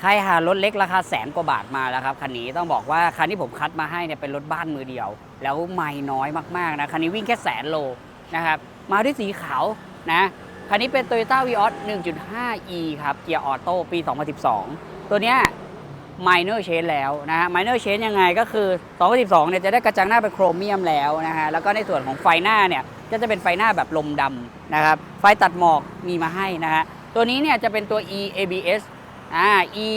ใครหารถเล็กราคาแสนกว่าบาทมาแล้วครับคันนี้ต้องบอกว่าคันที่ผมคัดมาให้เนี่ยเป็นรถบ้านมือเดียว แล้วไม่น้อยมากๆนะคันนี้วิ่งแค่แสนโลนะครับมาด้วยสีขาวนะคันนี้เป็น Toyota Vios 1.5e ครับเกียร์ออโต้ปี 2012 ตัวเนี้ย minor change แล้วนะฮะ minor change ยังไงก็คือ 2012 เนี่ยจะได้กระจังหน้าเป็นโครเมียมแล้วนะฮะแล้วก็ในส่วนของไฟหน้าเนี่ยก็จะเป็นไฟหน้าแบบลมดำนะครับไฟตัดหมอกมีมาให้นะฮะตัวนี้เนี่ยจะเป็นตัว e ABS อ่า e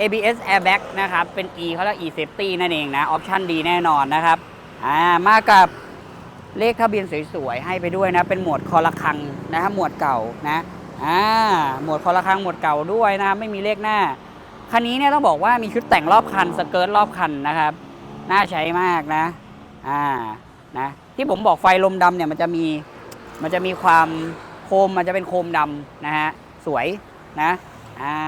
ABS airbag นะครับ เป็น e เขาเรียก e safety นั่นเองนะ ออปชั่นดีแน่นอนนะครับ อ่า มากับเลขทะเบียนสวยๆ ให้ไปด้วยนะ เป็นหมวดคอละครังนะฮะหมวดเก่านะ อ่า หมวดคอละครังหมวดเก่าด้วยนะ ไม่มีเลขหน้า คันนี้เนี่ยต้องบอกว่ามีชุดแต่งรอบคัน สเกิร์ตรอบคันนะครับ น่าใช้มากนะ อ่า นะ ที่ผมบอกไฟลมดำเนี่ยมันจะมี มันจะมีความโคม มันจะเป็นโคมดำนะฮะ สวยนะ อ่า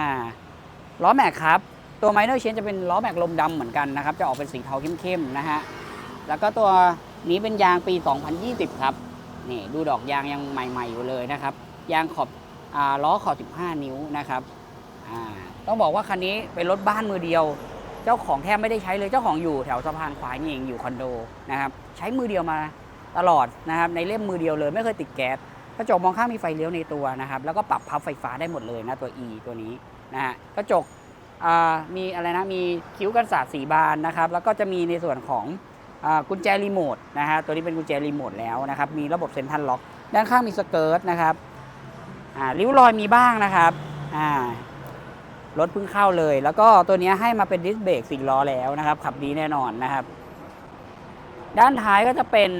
ล้อแม็กครับ ตัวไมเนอร์เชนจะเป็นล้อแม็กลมดำเหมือนกันนะครับ จะออกเป็นสีเทาเข้มๆนะฮะ แล้วก็ตัวนี้เป็นยางปี 2020 ครับ นี่ดูดอกยางยังใหม่ๆอยู่เลยนะครับ ยางขอบอล้อขอบ 15 นิ้วนะครับ ต้องบอกว่าคันนี้เป็นรถบ้านมือเดียว เจ้าของแทบไม่ได้ใช้เลย เจ้าของอยู่แถวสะพานควายนี่เองอยู่คอนโดนะครับ ใช้มือเดียวมาตลอดนะครับ ในเล่มมือเดียวเลยไม่เคยติดแก๊ส กระจกมองข้างมีไฟเลี้ยวในตัวนะครับ แล้วก็ปรับพับไฟฟ้าได้หมดเลยนะตัว E ตัวนี้นะฮะกระจกมีอะไรนะมีคิ้วกันศาสตร์สีบานนะครับ แล้วก็จะมีในส่วนของอกุญแจรีโมทนะฮะตัวนี้เป็นกุญแจรีโมทแล้วนะครับ มีระบบเซ็นทรัลล็อก ด้านข้างมีสเกิร์ตนะครับริ้วรอยมีบ้างนะครับรถเพิ่งเข้าเลย แล้วก็ตัวนี้ให้มาเป็นดิสเบรกสี่ล้อแล้วนะครับ ขับดีแน่นอนนะครับ ด้านท้ายก็จะเป็น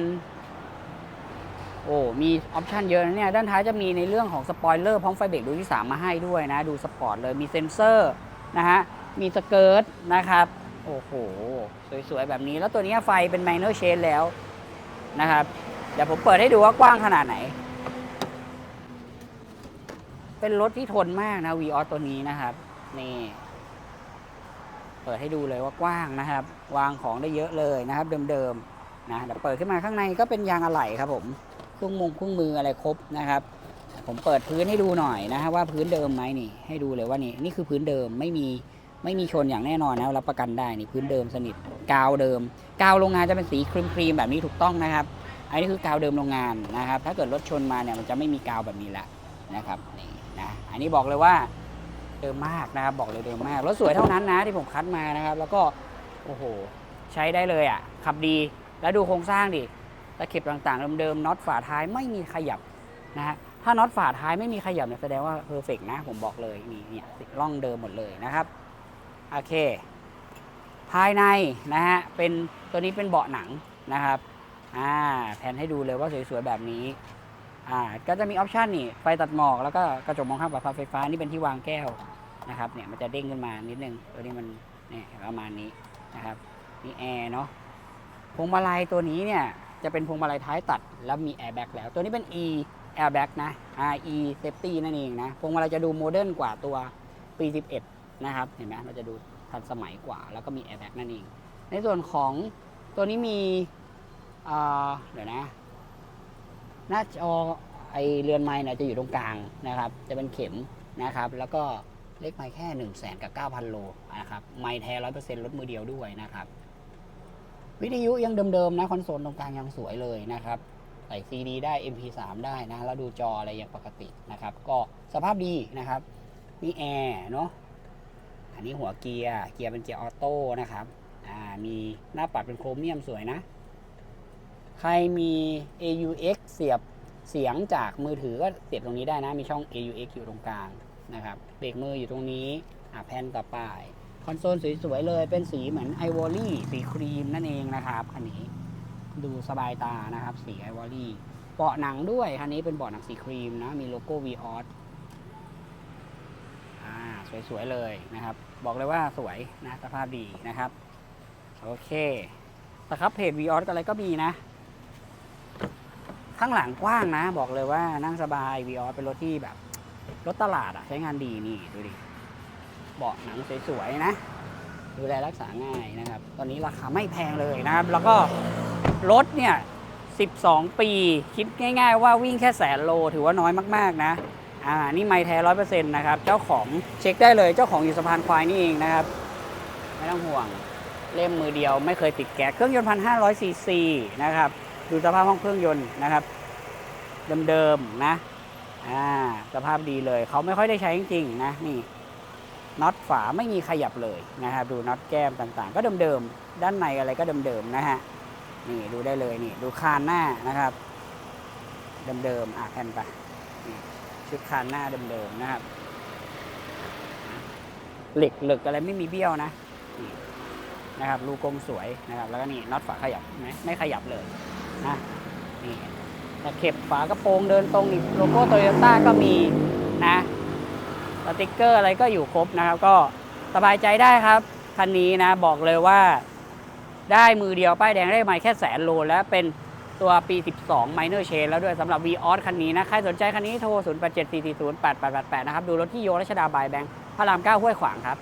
โอ้มีออปชันเยอะนะเนี่ย ด้านท้ายจะมีในเรื่องของสปอยเลอร์พร้อมไฟเบรกดูที่ 3 มาให้ด้วยนะ ดูสปอร์ตเลยมีเซ็นเซอร์นะฮะ มีสเกิร์ตนะครับ โอ้โห สวยๆ แบบนี้แล้วตัวนี้ไฟเป็นไมเนอร์เชนแล้วนะครับ เดี๋ยวผมเปิดให้ดูว่ากว้างขนาดไหน เป็นรถที่ทนมากนะ v ีออตัวนี้นะครับ นี่ เปิดให้ดูเลยว่ากว้างนะครับ วางของได้เยอะเลยนะครับ เดิมๆนะเดี๋ยวเปิดขึ้นมาข้างในก็เป็นยางอะไหล่ครับผม เครื่องมงเครื่องมืออะไรครบนะครับ ผมเปิดพื้นให้ดูหน่อยนะฮะว่าพื้นเดิมไหมนี่ ให้ดูเลยว่านี่นี่คือพื้นเดิมไม่มีไม่มีชนอย่างแน่นอนนะรับประกันได้นี่พื้นเดิมสนิทกาวเดิม กาวโรงงานจะเป็นสีครีมครีมแบบนี้ถูกต้องนะครับ อันนี้คือกาวเดิมโรงงานนะครับ ถ้าเกิดรถชนมาเนี่ยมันจะไม่มีกาวแบบนี้ละนะครับนี่นะอันนี้บอกเลยว่าเดิมมากนะครับบอกเลยเดิมมากรถสวยเท่านั้นนะที่ผมคัดมานะครับ แล้วก็โอ้โหใช้ได้เลยอะขับดีแล้วดูโครงสร้างดิ ตะเข็บต่างๆเดิมๆน็อตฝาท้ายไม่มีขยับนะฮะถ้าน็อตฝาท้ายไม่มีขยับเนี่ยแสดงว่าเพอร์เฟกนะผมบอกเลยนี่เนี่ยร่องเดิมหมดเลยนะครับโอเค ภายในนะฮะเป็นตัวนี้เป็นเบาะหนังนะครับอ่าแผนให้ดูเลยว่าสวยๆแบบนี้อ่าก็จะมีออปชันนี่ไฟตัดหมอกแล้วก็กระจกมองข้างปรับพับไฟฟ้านี่เป็นที่วางแก้วนะครับเนี่ยมันจะเด้งขึ้นมานิดนึงตัวนี้มันเนี่ยประมาณนี้นะครับมีแอร์เนาะพวงมาลัยตัวนี้เนี่ย จะเป็นพวงมาลัยท้ายตัด แล้วมีแอร์แบ็กแล้ว ตัวนี้เป็น e airbag นะ r e safety นั่นเองนะ พวงมาลัยจะดูโมเดิร์นกว่าตัวปี 11 นะครับ เห็นไหมเราจะดูทันสมัยกว่า แล้วก็มีแอร์แบ็กนั่นเอง ในส่วนของตัวนี้มีเดี๋ยวนะ หน้าจอไอเรือนไม้เนี่ยจะอยู่ตรงกลางนะครับ จะเป็นเข็มนะครับ แล้วก็เลขไม้แค่1นึ่งแสนกับเก้าพันโลนะครับ ไม้แท้ร้อยเปอร์เซ็นต์ลดมือเดียวด้วยนะครับ วิทยุยังเดิมๆนะคอนโซลตรงกลางยังสวยเลยนะครับใส่ CD ได้ MP3 ได้นะ แล้วดูจออะไรอย่างปกตินะครับ ก็สภาพดีนะครับมีแอร์เนาะอันนี้หัวเกียร์เกียร์เป็นเกียร์ออโต้นะครับอ่ามีหน้าปัดเป็นโครเมียมสวยนะ ใครมี AUX เสียบเสียงจากมือถือก็เสียบตรงนี้ได้นะ มีช่อง AUX อยู่ตรงกลางนะครับเบรกมืออยู่ตรงนี้อะแผ่นต่อไป คอนโซลสวยๆเลยเป็นสีเหมือนไอวอรี่สีครีมนั่นเองนะครับคันนี้ดูสบายตานะครับ สีไอวอรี่เบาะหนังด้วยคันนี้เป็นเบาะหนังสีครีมนะมีโลโก้ v ีออสสวยๆเลยนะครับ บอกเลยว่าสวยนะสภาพดีนะครับ โอเคนะครับเพจ v ีออสอะไรก็มีนะ ข้างหลังกว้างนะ บอกเลยว่านั่งสบาย v ีออสเป็นรถที่แบบ รถตลาดอะใช้งานดีนี่ดูดิ เบาะหนังสวยๆนะ ดูแลรักษาง่ายนะครับ ตอนนี้ราคาไม่แพงเลยนะครับ แล้วก็รถเนี่ย 12 ปี คิดง่าย ๆ ว่าวิ่งแค่แสนโลถือว่าน้อยมากๆนะ อ่า นี่ไม่แท้ร้อยเปอร์เซ็นต์นะครับ เจ้าของเช็คได้เลย เจ้าของอยู่สะพานควายนี่เองนะครับ ไม่ต้องห่วง เล่มมือเดียวไม่เคยติดแก๊ส เครื่องยนต์พันห้าร้อยซีซีนะครับ ดูสภาพห้องเครื่องยนต์นะครับ เดิมๆนะ อ่า สภาพดีเลย เขาไม่ค่อยได้ใช้จริงๆนะ นี่ น็อตฝาไม่มีขยับเลยนะครับ ดูน็อตแก้มต่างๆ ก็เดิมๆ ด้านในอะไรก็เดิมๆนะฮะ นี่ดูได้เลยนี่ดูคานหน้านะครับ เดิมๆอะแผ่นไปชุดคานหน้าเดิมๆนะครับ เหล็กเหล็กอะไรไม่มีเบี้ยวนะนี่นะครับรูกลมสวยนะครับ แล้วก็นี่น็อตฝาขยับไหมไม่ขยับเลยนะนี่ตะเข็บฝากระโปรงเดินตรงนี่โลโก้โตโยต้าก็มีนะ สติกเกอร์อะไรก็อยู่ครบนะครับ ก็สบายใจได้ครับคันนี้นะบอกเลยว่า ได้มือเดียวป้ายแดงได้ไม่แค่แสนโลแล้วเป็นตัวปี 12 Minor chain แล้วด้วยสำหรับ v ีออสคันนี้นะ ใครสนใจคันนี้โทร 0 8 7 4 4 0 8 8 8 8 นะครับ ดูรถที่โยรัชดาบายแบงค์พระราม 9 ห้วยขวางครับ